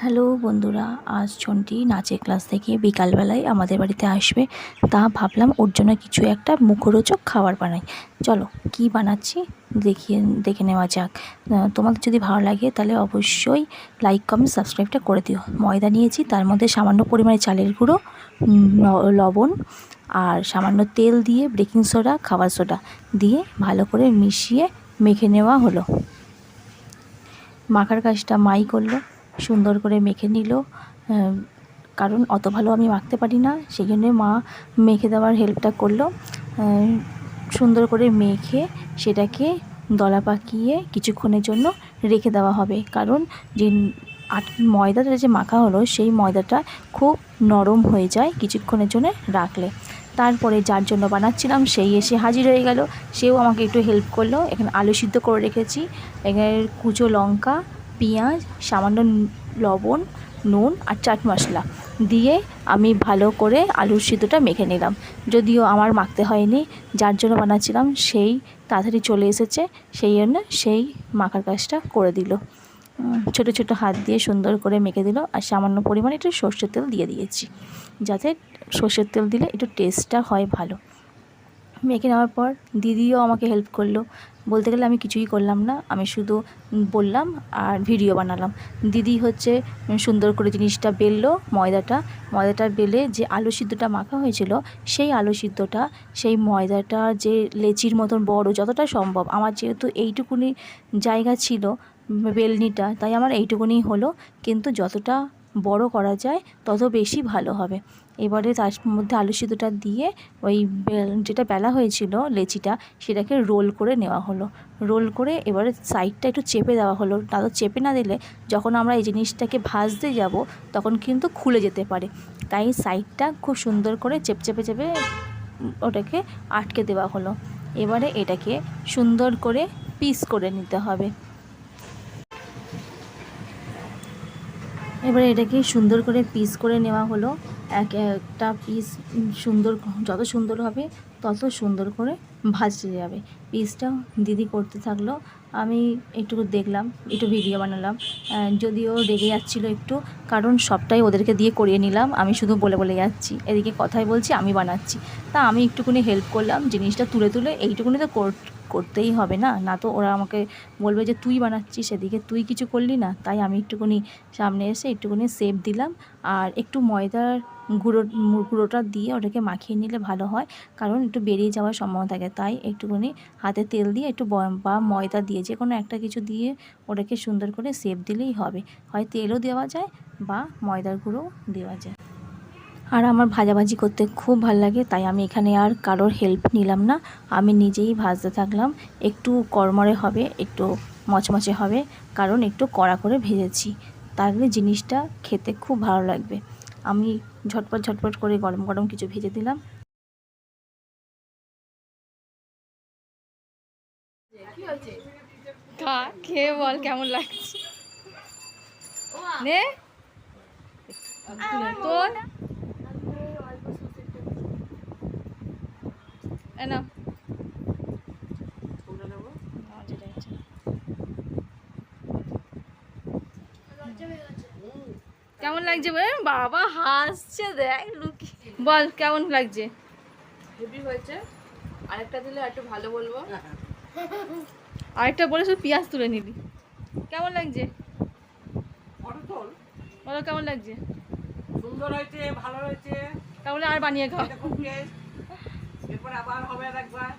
Hello বন্ধুরা, আজ ছন্টি নাচের ক্লাস থেকে বিকালবেলায় আমাদের বাড়িতে আসবে। তা ভাবলাম ওর জন্য কিছু একটা মুখরোচক খাবার বানাই। চলো, কি বানাচ্ছি? দেখিয়ে, দেখে নেওয়া যাক। তোমাদের যদি ভালো লাগে তাহলে অবশ্যই লাইক কমেন্ট সাবস্ক্রাইবটা করে দিও। ময়দা নিয়েছি, তার মধ্যে সামান্য পরিমাণে চালের গুঁড়ো লবণ আর সামান্য তেল দিয়ে বেকিং সোডা খাবার সোডা দিয়ে ভালো করে মিশিয়ে মেখে নেওয়া হলো। মাখার কাজটা মাই করল। সুন্দর করে মেখে নিল। কারণ অত ভালো আমি মাখতে পারি না সেই জন্যে মা মেখে দেওয়ার হেল্পটা করল। সুন্দর করে মেখে সেটাকে দলা পাকিয়ে কিছুক্ষণের জন্য রেখে দেওয়া হবে। কারণ যে আট, ময়দাটা যে মাখা হলো, সেই ময়দাটা খুব নরম হয়ে যায় কিছুক্ষণের জন্য রাখলে। তারপরে যার জন্য বানাচ্ছিলাম, সেই এসে হাজির হয়ে গেল। সেও আমাকে একটু হেল্প করল। এখানে আলু সিদ্ধ করে রেখেছি। এখানে কুচো লঙ্কা পেঁয়াজ, সামান্য লবণ, নুন আর চাট মশলা দিয়ে আমি ভালো করে আলুর সিদ্ধটা মেখে নিলাম। যদিও আমার মাখতে হয়নি, যার জন্য বানাচ্ছিলাম সেই তাড়াতাড়ি চলে এসেছে, সেই জন্য সেই মাখার কাজটা করে দিল। ছোটো ছোটো হাত দিয়ে সুন্দর করে মেখে দিল আর সামান্য পরিমাণে একটু সর্ষের তেল দিয়ে দিয়েছি, যাতে সর্ষের তেল দিলে একটু টেস্টটা হয় ভালো। মেখে নেওয়ার পর দিদিও আমাকে হেল্প করল বলতে গেলে আমি কিছুই করলাম না। আমি শুধু বললাম আর ভিডিও বানালাম। দিদি হচ্ছে সুন্দর করে জিনিসটা বেললো, ময়দাটা। ময়দাটা বেলে যে আলু সিদ্ধটা মাখা হয়েছিল, সেই আলু সিদ্ধটা, সেই ময়দাটা, যে লেচির মতন বড়, যতটা সম্ভব। আমার যেহেতু এইটুকুনি জায়গা ছিল বেলনিটা, তাই আমার এইটুকুনি হলো। কিন্তু যতটা বড় করা যায়, তত বেশি ভালো হবে। এবারে তার মধ্যে আলু সিদ্ধটা দিয়ে ওই যেটা বেলা হয়েছিল লেচিটা, সেটাকে রোল করে নেওয়া হলো। রোল করে এবারে সাইডটা একটু চেপে দেওয়া হলো। না তো চেপে না দিলে যখন আমরা এই জিনিসটাকে ভাজতে যাব, তখন কিন্তু খুলে যেতে পারে। তাই সাইডটা খুব সুন্দর করে চেপ, চেপে চেপে ওটাকে আটকে দেওয়া হলো। এবারে এটাকে সুন্দর করে পিস করে নিতে হবে। এবারে এটাকে সুন্দর করে পিস করে নেওয়া হলো। এক একটা পিস সুন্দর, যত সুন্দর হবে তত সুন্দর করে ভাজতে যাবে। পিসটা দিদি করতে থাকল, আমি একটু দেখলাম, একটু ভিডিও বানালাম। যদিও রেগে যাচ্ছিল একটু, কারণ সবটাই ওদেরকে দিয়ে করিয়ে নিলাম, আমি শুধু বলে বলে যাচ্ছি। এদিকে কথাই বলছি, আমি বানাচ্ছি। তা আমি একটুকুনি হেল্প করলাম, জিনিসটা তুলে তুলে, এইটুকুনি তো করতেই হবে না? না তো ওরা আমাকে বলবে যে, তুই বানাচ্ছিস সেদিকে, তুই কিছু করলি না। তাই আমি একটুখানি সামনে এসে একটুখানি সেপ দিলাম। আর একটু ময়দার গুঁড়ো, গুঁড়োটা দিয়ে ওটাকে মাখিয়ে নিলে ভালো হয়, কারণ একটু বেরিয়ে যাওয়ার সম্ভাবনা থাকে। তাই একটুখানি হাতে তেল দিয়ে একটু ব- ময়দা দিয়ে যে কোনো একটা কিছু দিয়ে ওটাকে সুন্দর করে সেপ দিলেই হবে। হয় তেলও দেওয়া যায় বা ময়দার গুঁড়ো দেওয়া যায়। আর আমার ভাজাভাজি করতে খুব ভালো লাগে তাই আমি এখানে আর কারোর হেল্প নিলাম না। আমি নিজেই ভাজতে থাকলাম একটু কড়মড়ে হবে একটু মচমচে হবে কারণ একটু কড়া করে ভেজেছি। তাহলে জিনিসটা খেতে খুব ভালো লাগবে। আমি ঝটপট ঝটপট করে গরম গরম কিছু ভেজে দিলাম। খা খেয়ে বল কেমন লাগছে? নে। তোর? এ নাও। কেমন লাগছে? বাবা হাসছে দেখ লুকি বল কেমন লাগছে? হেভি হয়েছে। আরেকটা দিলে একটু ভালো বলব। আরেকটা বলে শুধু পেঁয়াজ তুলে নিবি। কেমন লাগছে? বলো কেমন লাগছে? সুন্দর হয়েছে ভালো হয়েছে। তাহলে আর বানিয়ে খাও। এরপর আবার হবে আর একবার